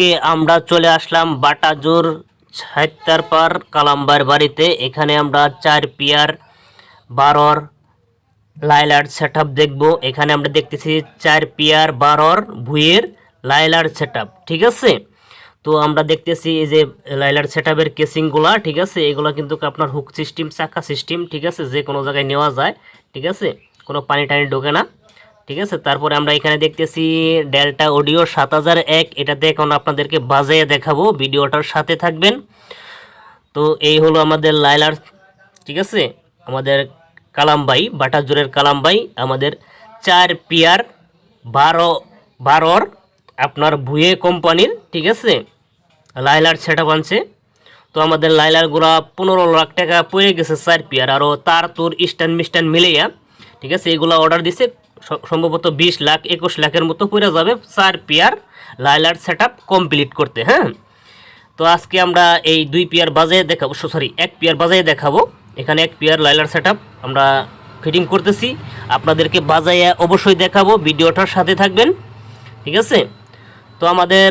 আজকে আমরা চলে আসলাম বাটাজোর ছাত্তারপার কালাম্বার বাড়িতে। এখানে আমরা চার পিয়ার, বারোর লাইলার সেট দেখব। এখানে আমরা দেখতেছি চার পিয়ার, বারোর ভুইয়ের লাইলার সেট ঠিক আছে? তো আমরা দেখতেছি এই যে লাইলার সেট আপের কেসিংগুলা ঠিক আছে? এগুলো কিন্তু আপনার হুক সিস্টেম চাকা সিস্টেম ঠিক আছে? যে কোনো জায়গায় নেওয়া যায়, ঠিক আছে? কোনো পানি টানি ঢোকে না। ঠিক আছে? তারপরে আমরা এখানে দেখতেছি ডেল্টা অডিও সাত হাজার এক। এটাতে এখন আপনাদেরকে বাজাইয়ে দেখাবো। ভিডিওটার সাথে থাকবেন। তো এই হলো আমাদের লাইলার, ঠিক আছে? আমাদের কালামবাই, বাটাজোরের কালামবাই, আমাদের চার পিয়ার, বারো, বারোর আপনার ভুয়ে কোম্পানির, ঠিক আছে? লাইলার সেটা আনছে। তো আমাদের লাইলারগুলা পনেরো লাখ টাকা পড়ে গেছে চার পিয়ার। আরও তার, তোর স্ট্যান্ড মিস্ট্যান্ড মিলাইয়া, ঠিক আছে? এগুলো অর্ডার দিছে। সম্ভবত বিশ লাখ, একুশ লাখের মতো পড়ে যাবে চার পেয়ার লাইলার সেট কমপ্লিট করতে হ্যাঁ? তো আজকে আমরা এই দুই পেয়ার বাজায় দেখাবো সরি এক পেয়ার বাজায় দেখাবো। এখানে এক পেয়ার লাইলার সেট আমরা ফিটিং করতেছি। আপনাদেরকে বাজাইয়া অবশ্যই দেখাবো, ভিডিওটার সাথে থাকবেন, ঠিক আছে? তো আমাদের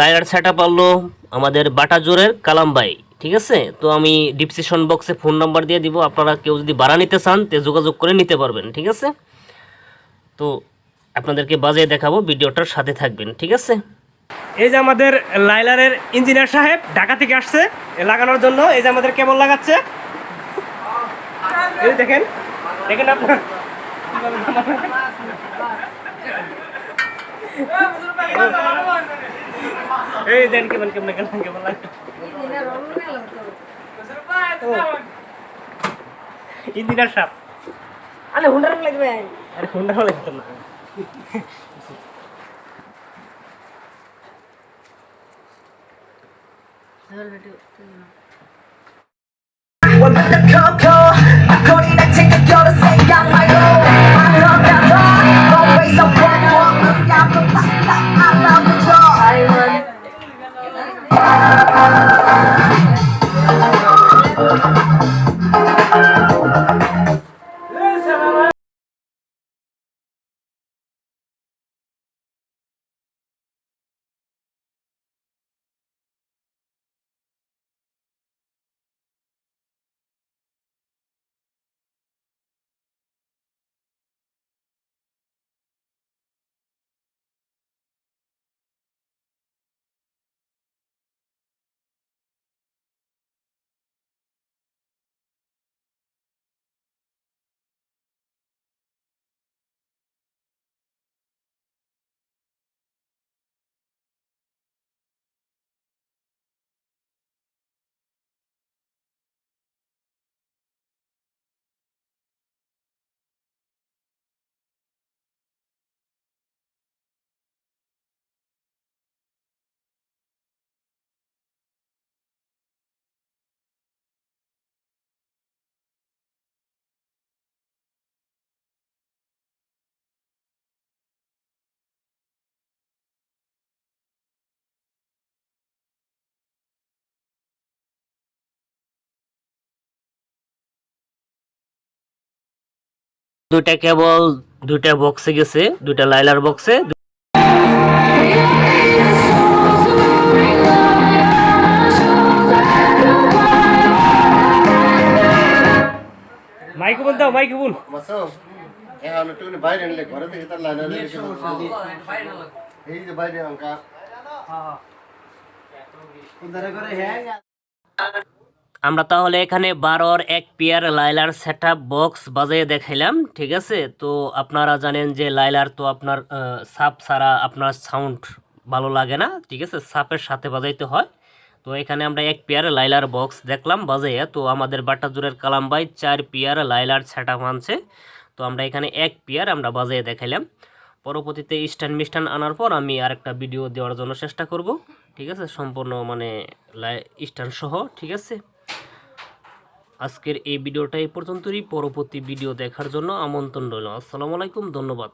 লাইলার সেট আপ হলো আমাদের বাটাজোরের কালামবাই ঠিক আছে? তো আমি ডিসক্রিপশন বক্সে ফোন নাম্বার দিয়ে দিব, আপনারা কেউ যদি ভাড়া নিতে চান, তে যোগাযোগ করে নিতে পারবেন, ঠিক আছে? তো আপনাদেরকে বাজিয়ে দেখাবো ভিডিওটার সাথে থাকবেন ঠিক আছে? এই যে আমাদের লাইলারের ইঞ্জিনিয়ার সাহেব ঢাকা থেকে আসছে লাগানোর জন্য। এই যে আমাদের কেবল লাগাচ্ছে। এই দেখেন দেখেন আপনার। এই দেন কেমন কেমন কেমন কেমন লাগে ইঞ্জিনিয়ার সাহেব। আরে হুন্ডার লাগবে। আরে হুন্ডা হলে হতো দুইটা কেবল দুইটা বক্সে গেছে দুইটা লাইলার বক্সে মাইকে বল দাও মাইকে বল। বাইরে আমরা তাহলে এখানে বারোর এক পেয়ার লাইলার সেট বক্স বাজিয়ে দেখাইলাম, ঠিক আছে? তো আপনারা জানেন যে লাইলার তো আপনার সাপ ছাড়া আপনার সাউন্ড ভালো লাগে না, ঠিক আছে? সাপের সাথে বাজাইতে হয়। তো এখানে আমরা এক পেয়ার লাইলার বক্স দেখলাম বাজাইয়া। তো আমাদের বাটাজোরের কালামবাই চার পেয়ার লাইলার সেট আনছে। তো আমরা এখানে এক পেয়ার আমরা বাজিয়ে দেখাইলাম। পরবর্তীতে স্ট্যান্ড মিস্ট্যান্ড আনার পর আমি আরেকটা ভিডিও দেওয়ার জন্য চেষ্টা করব, ঠিক আছে? সম্পূর্ণ মানে স্ট্যান্ড সহ, ঠিক আছে? আজকের এই ভিডিওটা এই পর্যন্তই। পরবর্তী ভিডিও দেখার জন্য আমন্ত্রণ রইল। আসসালামু আলাইকুম ধন্যবাদ।